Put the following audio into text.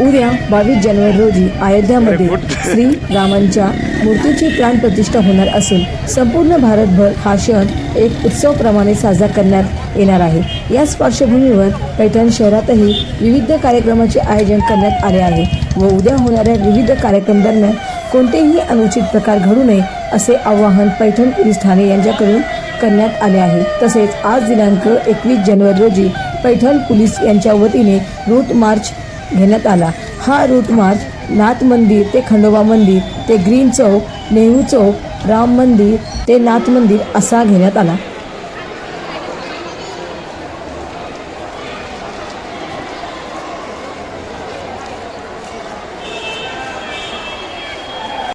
उद्या बावीस जानेवारी रोजी अयोध्यामध्ये श्री रामांच्या मूर्तीची प्राणप्रतिष्ठा होणार असून संपूर्ण भारतभर हा क्षण एक उत्सवप्रमाणे साजरा करण्यात येणार आहे. याच पार्श्वभूमीवर पैठण शहरातही विविध कार्यक्रमाचे आयोजन करण्यात आले आहे व उद्या होणाऱ्या विविध कार्यक्रम दरम्यान कोणतेही अनुचित प्रकार घडू नये असे आवाहन पैठण पोलीस ठाणे यांच्याकडून करण्यात आले आहे. तसेच आज दिनांक एकवीस जानेवारी रोजी पैठण पोलीस यांच्या वतीने रूट मार्च घेण्यात आला. हा रूट मार्च नाथ मंदिर ते खंडोबा मंदिर ते ग्रीन चौक नेहरू चौक राम मंदिर ते नाथ मंदिर असा घेण्यात आला.